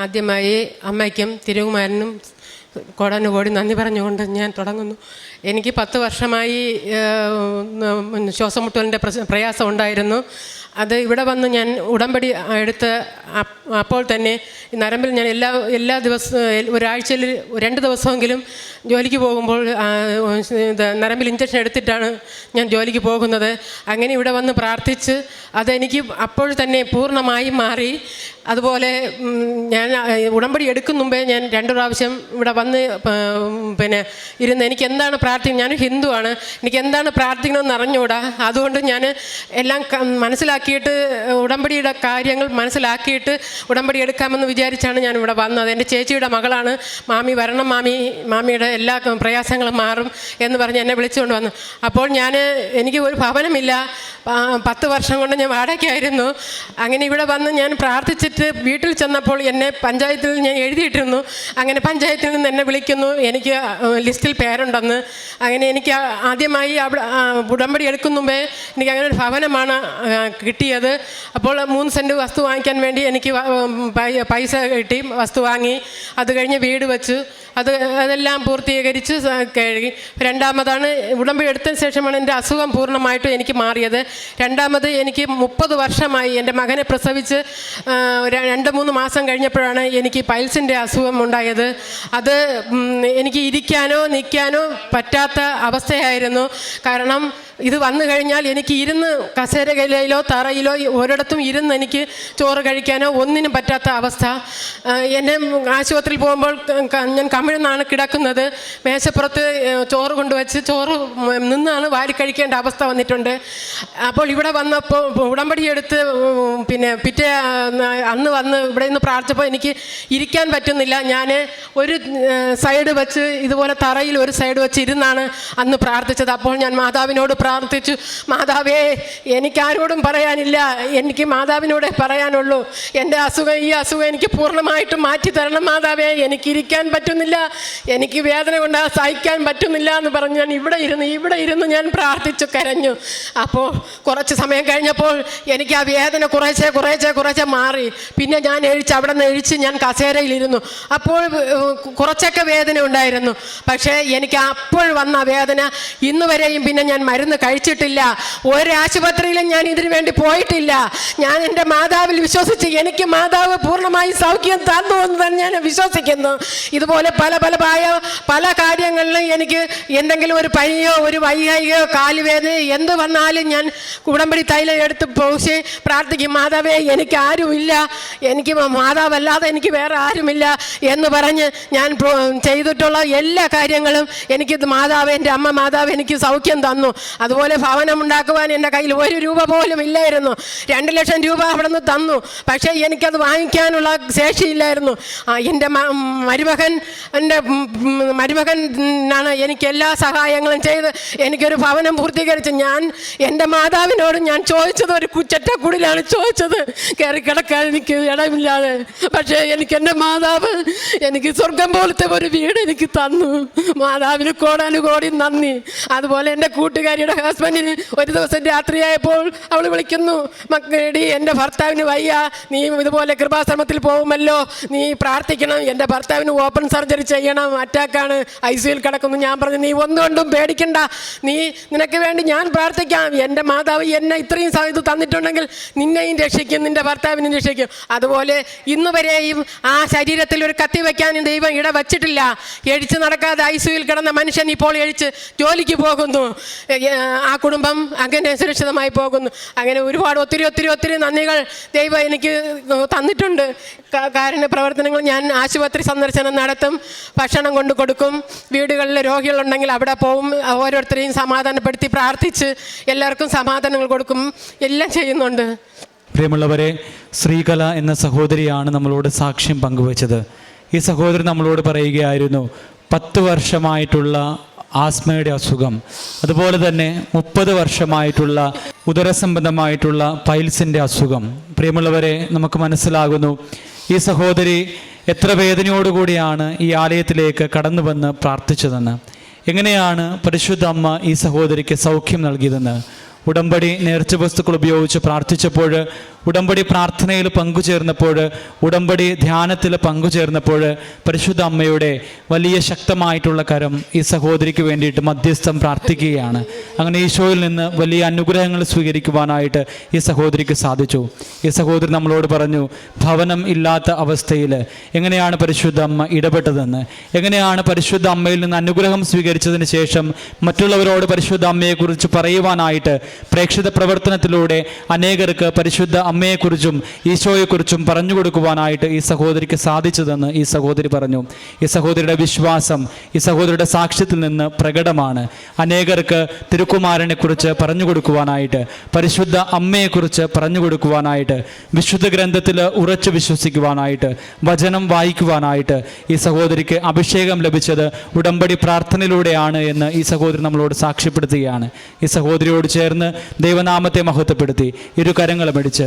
ആദ്യമായി അമ്മയ്ക്കും തിരുകുമാരനും കോടാനുകോടി നന്ദി പറഞ്ഞുകൊണ്ട് ഞാൻ തുടങ്ങുന്നു. എനിക്ക് പത്ത് വർഷമായി ശ്വാസം ശ്വാസമുട്ടലിന്റെ പ്രയാസം ഉണ്ടായിരുന്നു. അത് ഇവിടെ വന്ന് ഞാൻ ഉടമ്പടി എടുത്ത് അപ്പോൾ തന്നെ നരമ്പിൽ ഞാൻ എല്ലാ എല്ലാ ദിവസവും ഒരാഴ്ചയിൽ രണ്ട് ദിവസമെങ്കിലും ജോലിക്ക് പോകുമ്പോൾ ഇത് നരമ്പിൽ ഇഞ്ചക്ഷൻ എടുത്തിട്ടാണ് ഞാൻ ജോലിക്ക് പോകുന്നത്. അങ്ങനെ ഇവിടെ വന്ന് പ്രാർത്ഥിച്ച് അതെനിക്ക് അപ്പോൾ തന്നെ പൂർണമായി മാറി. അതുപോലെ ഞാൻ ഉടമ്പടി എടുക്കും മുമ്പേ ഞാൻ രണ്ടു പ്രാവശ്യം ഇവിടെ വന്ന് പിന്നെ ഇരുന്ന് എനിക്ക് എന്താണ് പ്രാർത്ഥിക്കുന്നത് ഞാൻ ഹിന്ദുവാണ്. എനിക്ക് എന്താണ് പ്രാർത്ഥിക്കണമെന്ന് അറിഞ്ഞുകൂടാ? അതുകൊണ്ട് ഞാൻ എല്ലാം മനസ്സിലാക്കിയിട്ട് ഉടമ്പടിയുടെ കാര്യങ്ങൾ മനസ്സിലാക്കിയിട്ട് ഉടമ്പടി എടുക്കാമെന്ന് വിചാരിച്ചാണ് ഞാൻ ഇവിടെ വന്നത്. എന്റെ ചേച്ചിയുടെ മകളാണ്. മാമി വരണം മാമി മാമിയുടെ എല്ലാ പ്രയാസങ്ങളും മാറും എന്ന് പറഞ്ഞ് എന്നെ വിളിച്ചുകൊണ്ട് വന്നു. അപ്പോൾ ഞാൻ എനിക്ക് ഒരു ഭവനമില്ല. പത്ത് വർഷം കൊണ്ട് ഞാൻ വാടകയ്ക്കായിരുന്നു. അങ്ങനെ ഇവിടെ വന്ന് ഞാൻ പ്രാർത്ഥിച്ചിട്ട് വീട്ടിൽ ചെന്നപ്പോൾ എന്നെ പഞ്ചായത്തിൽ ഞാൻ എഴുതിയിട്ടിരുന്നു. അങ്ങനെ പഞ്ചായത്തിൽ നിന്ന് എന്നെ വിളിക്കുന്നു. എനിക്ക് ലിസ്റ്റിൽ പേരുണ്ടെന്ന്. അങ്ങനെ എനിക്ക് ആദ്യമായി അവിടെ ഉടമ്പടി എടുക്കും മുമ്പേ എനിക്ക് അങ്ങനെ ഒരു ഭവനമാണ് കിട്ടിയത്. അപ്പോൾ മൂന്ന് സെന്റ് വസ്തു വാങ്ങിക്കാൻ വേണ്ടി എനിക്ക് പൈസ കിട്ടി. വസ്തു വാങ്ങി. അത് കഴിഞ്ഞ് വീട് വെച്ചു. അത് അതെല്ലാം പൂർത്തീകരിച്ച് കഴുകി. രണ്ടാമതാണ് ഉടമ്പടി എടുത്തതിന് ശേഷമാണ് എന്റെ അസുഖം പൂർണമായിട്ടും എനിക്ക് മാറിയത്. രണ്ടാമത് എനിക്ക് മുപ്പത് വർഷമായി എന്റെ മകനെ പ്രസവിച്ച് രണ്ട് മൂന്ന് മാസം കഴിഞ്ഞപ്പോഴാണ് എനിക്ക് പൈൽസിന്റെ അസുഖം ഉണ്ടായത്. അത് എനിക്ക് ഇരിക്കാനോ നിൽക്കാനോ പറ്റാത്ത അവസ്ഥയായിരുന്നു. കാരണം ഇത് വന്നു കഴിഞ്ഞാൽ എനിക്ക് ഇരുന്ന് കസേരയിലോ തറയിലോ ഒരിടത്തും ഇരുന്ന് എനിക്ക് ചോറ് കഴിക്കാനോ ഒന്നിനും പറ്റാത്ത അവസ്ഥ. എന്നെ ആശുപത്രിയിൽ പോകുമ്പോൾ ഞാൻ കമിഴ്ന്നാണ് കിടക്കുന്നത്. മേശപ്പുറത്ത് ചോറ് കൊണ്ടുവച്ച് ചോറ് നിന്നാണ് വാരി കഴിക്കേണ്ട അവസ്ഥ വന്നിട്ടുണ്ട്. അപ്പോൾ ഇവിടെ വന്നപ്പോൾ ഉടമ്പടി എടുത്ത് പിന്നെ പിറ്റേ അന്ന് വന്ന് ഇവിടെ നിന്ന് പ്രാർത്ഥിച്ചപ്പോൾ എനിക്ക് ഇരിക്കാൻ പറ്റുന്നില്ല. ഞാൻ ഒരു സൈഡ് വെച്ച് ഇതുപോലെ തറയിൽ ഒരു സൈഡ് വെച്ച് ഇരുന്നാണ് അന്ന് പ്രാർത്ഥിച്ചത്. അപ്പോൾ ഞാൻ മാതാവിനോട് പ്രാർത്ഥിച്ചു മാതാവേ എനിക്കാരോടും പറയാനില്ല. എനിക്ക് മാതാവിനോടെ പറയാനുള്ളൂ. എന്റെ അസുഖം ഈ അസുഖം എനിക്ക് പൂർണമായിട്ടും മാറ്റി തരണം മാതാവേ. എനിക്കിരിക്കാൻ പറ്റുന്നില്ല. എനിക്ക് വേദന കൊണ്ട് സഹിക്കാൻ പറ്റുന്നില്ല എന്ന് പറഞ്ഞ് ഞാൻ ഇവിടെ ഇരുന്ന് ഇവിടെ ഇരുന്ന് ഞാൻ പ്രാർത്ഥിച്ചു കരഞ്ഞു. അപ്പോൾ കുറച്ച് സമയം കഴിഞ്ഞപ്പോൾ എനിക്ക് ആ വേദന കുറേശ്ശെ കുറേശ്ശെ കുറേശ്ശെ മാറി. പിന്നെ ഞാൻ എഴിച്ച് അവിടെ നിന്ന് എഴിച്ച് ഞാൻ കസേരയിലിരുന്നു അപ്പോൾ കുറച്ചൊക്കെ വേദന ഉണ്ടായിരുന്നു. പക്ഷേ എനിക്ക് അപ്പോൾ വന്ന വേദന ഇന്ന് വരെയും പിന്നെ ഞാൻ മരുന്ന് കഴിച്ചിട്ടില്ല. ഒരു ആശുപത്രിയിലും ഞാൻ ഇതിനു വേണ്ടി പോയിട്ടില്ല. ഞാൻ എന്റെ മാതാവിൽ വിശ്വസിച്ച് എനിക്ക് മാതാവ് പൂർണമായും സൗഖ്യം തന്നു എന്ന് തന്നെ ഞാൻ വിശ്വസിക്കുന്നു. ഇതുപോലെ പല പല പായ പല കാര്യങ്ങളിലും എനിക്ക് എന്തെങ്കിലും ഒരു പനിയോ ഒരു വയ്യായികയോ കാലുവേദന എന്ത് വന്നാലും ഞാൻ കുടമ്പടി തൈലം എടുത്ത് പോഷി പ്രാർത്ഥിക്കും. മാതാവേ എനിക്ക് ആരുമില്ല. എനിക്ക് മാതാവല്ലാതെ എനിക്ക് വേറെ ആരുമില്ല എന്ന് പറഞ്ഞ് ഞാൻ ചെയ്തിട്ടുള്ള എല്ലാ കാര്യങ്ങളും എനിക്ക് മാതാവ് എന്റെ അമ്മ മാതാവ് എനിക്ക് സൗഖ്യം തന്നു. അതുപോലെ ഭവനം ഉണ്ടാക്കുവാൻ എന്റെ കയ്യിൽ ഒരു രൂപ പോലും ഇല്ലായിരുന്നു. രണ്ട് ലക്ഷം രൂപ അവിടെ നിന്ന് തന്നു. പക്ഷേ എനിക്കത് വാങ്ങിക്കാനുള്ള ശേഷിയില്ലായിരുന്നു. എന്റെ മരുമകൻ എന്റെ മരുമകനാണ് എനിക്ക് എല്ലാ സഹായങ്ങളും ചെയ്ത് എനിക്കൊരു ഭവനം പൂർത്തീകരിച്ച്. ഞാൻ എന്റെ മാതാവിനോട് ഞാൻ ചോദിച്ചത് ഒരു കുച്ചറ്റക്കുടിലാണ് ചോദിച്ചത്. കയറി കിടക്കാൻ എനിക്ക് ഇടമില്ലാതെ. പക്ഷേ എനിക്ക് എന്റെ മാതാവ് എനിക്ക് സ്വർഗം പോലത്തെ ഒരു വീട് എനിക്ക് തന്നു. മാതാവിന് കോടാനുകോടി നന്ദി. അതുപോലെ എന്റെ കൂട്ടുകാരിയുടെ ഹസ്ബൻഡിന് ഒരു ദിവസം രാത്രിയായപ്പോൾ അവൾ വിളിക്കുന്നു മക്കടി എന്റെ ഭർത്താവിന് വയ്യ. നീ ഇതുപോലെ കൃപാശ്രമത്തിൽ പോകുമല്ലോ. നീ പ്രാർത്ഥിക്കണം. എന്റെ ഭർത്താവിന് ഓപ്പൺ സർജറി ചെയ്യണം. അറ്റാക്കാണ് ഐ സിയിൽ കിടക്കുന്നു. ഞാൻ പറഞ്ഞു നീ ഒന്നുകൊണ്ടും പേടിക്കണ്ട. നീ നിനക്ക് വേണ്ടി ഞാൻ പ്രാർത്ഥിക്കാം. എന്റെ മാതാവ് എന്നെ ഇത്രയും സമയത്ത് തന്നിട്ടുണ്ടെങ്കിൽ നിന്നെയും രക്ഷിക്കും നിന്റെ ഭർത്താവിനെയും രക്ഷിക്കും. അതുപോലെ ഇന്ന് വരെയും ആ ശരീരത്തിൽ ഒരു കത്തി വയ്ക്കാൻ ദൈവം ഇട വച്ചിട്ടില്ല. എഴിച്ച് നടക്കാതെ ഐ സിയിൽ കിടന്ന മനുഷ്യൻ ഇപ്പോൾ എഴിച്ച് ജോലിക്ക് പോകുന്നു. ആ കുടുംബം അങ്ങനെ സുരക്ഷിതമായി പോകുന്നു. അങ്ങനെ ഒരുപാട് ഒത്തിരി ഒത്തിരി ഒത്തിരി നന്ദികൾ ദൈവം എനിക്ക് തന്നിട്ടുണ്ട്. കാരണ പ്രവർത്തനങ്ങൾ ഞാൻ ആശുപത്രി സന്ദർശനം നടത്തും ഭക്ഷണം കൊണ്ട് കൊടുക്കും. വീടുകളിൽ രോഗികളുണ്ടെങ്കിൽ അവിടെ പോവും ഓരോരുത്തരെയും സമാധാനപ്പെടുത്തി പ്രാർത്ഥിച്ച് എല്ലാവർക്കും സമാധാനങ്ങൾ കൊടുക്കും. എല്ലാം ചെയ്യുന്നുണ്ട്. പ്രിയമുള്ളവരെ ശ്രീകല എന്ന സഹോദരിയാണ് നമ്മളോട് സാക്ഷ്യം പങ്കുവച്ചത്. ഈ സഹോദരി നമ്മളോട് പറയുകയായിരുന്നു പത്ത് വർഷമായിട്ടുള്ള ആസ്മയുടെ അസുഖം. അതുപോലെ തന്നെ മുപ്പത് വർഷമായിട്ടുള്ള ഉദരസംബന്ധമായിട്ടുള്ള പൈൽസിന്റെ അസുഖം. പ്രിയമുള്ളവരെ നമുക്ക് മനസ്സിലാകുന്നു ഈ സഹോദരി എത്ര വേദനയോടുകൂടിയാണ് ഈ ആലയത്തിലേക്ക് കടന്നു വന്ന് പ്രാർത്ഥിച്ചതെന്ന്. എങ്ങനെയാണ് പരിശുദ്ധ അമ്മ ഈ സഹോദരിക്ക് സൗഖ്യം നൽകിയതെന്ന്? ഉടമ്പടി നേർച്ച വസ്തുക്കൾ ഉപയോഗിച്ച് പ്രാർത്ഥിച്ചപ്പോൾ ഉടമ്പടി പ്രാർത്ഥനയിൽ പങ്കുചേർന്നപ്പോൾ ഉടമ്പടി ധ്യാനത്തിൽ പങ്കുചേർന്നപ്പോൾ പരിശുദ്ധ അമ്മയുടെ വലിയ ശക്തമായിട്ടുള്ള കരം ഈ സഹോദരിക്ക് വേണ്ടിയിട്ട് മധ്യസ്ഥം പ്രാർത്ഥിക്കുകയാണ്. അങ്ങനെ ഈശോയിൽ നിന്ന് വലിയ അനുഗ്രഹങ്ങൾ സ്വീകരിക്കുവാനായിട്ട് ഈ സഹോദരിക്ക് സാധിച്ചു. ഈ സഹോദരി നമ്മളോട് പറഞ്ഞു ഭവനം ഇല്ലാത്ത അവസ്ഥയിൽ എങ്ങനെയാണ് പരിശുദ്ധ അമ്മ ഇടപെട്ടതെന്ന്? എങ്ങനെയാണ് പരിശുദ്ധ അമ്മയിൽ നിന്ന് അനുഗ്രഹം സ്വീകരിച്ചതിന് ശേഷം മറ്റുള്ളവരോട് പരിശുദ്ധ അമ്മയെക്കുറിച്ച് പറയുവാനായിട്ട് പ്രേക്ഷിത പ്രവർത്തനത്തിലൂടെ അനേകർക്ക് പരിശുദ്ധ അമ്മയെക്കുറിച്ചും ഈശോയെക്കുറിച്ചും പറഞ്ഞു കൊടുക്കുവാനായിട്ട് ഈ സഹോദരിക്ക് സാധിച്ചതെന്ന് ഈ സഹോദരി പറഞ്ഞു. ഈ സഹോദരിയുടെ വിശ്വാസം ഈ സഹോദരിയുടെ സാക്ഷ്യത്തിൽ നിന്ന് പ്രകടമാണ്. അനേകർക്ക് തിരുക്കുമാരനെക്കുറിച്ച് പറഞ്ഞു കൊടുക്കുവാനായിട്ട് പരിശുദ്ധ അമ്മയെക്കുറിച്ച് പറഞ്ഞു കൊടുക്കുവാനായിട്ട് വിശുദ്ധ ഗ്രന്ഥത്തിൽ ഉറച്ചു വിശ്വസിക്കുവാനായിട്ട് വചനം വായിക്കുവാനായിട്ട് ഈ സഹോദരിക്ക് അഭിഷേകം ലഭിച്ചത് ഉടമ്പടി പ്രാർത്ഥനയിലൂടെയാണ് എന്ന് ഈ സഹോദരി നമ്മളോട് സാക്ഷ്യപ്പെടുത്തുകയാണ്. ഈ സഹോദരിയോട് ചേർന്ന് ദൈവനാമത്തെ മഹത്വപ്പെടുത്തി. ഇരു കരങ്ങളും അടിച്ച്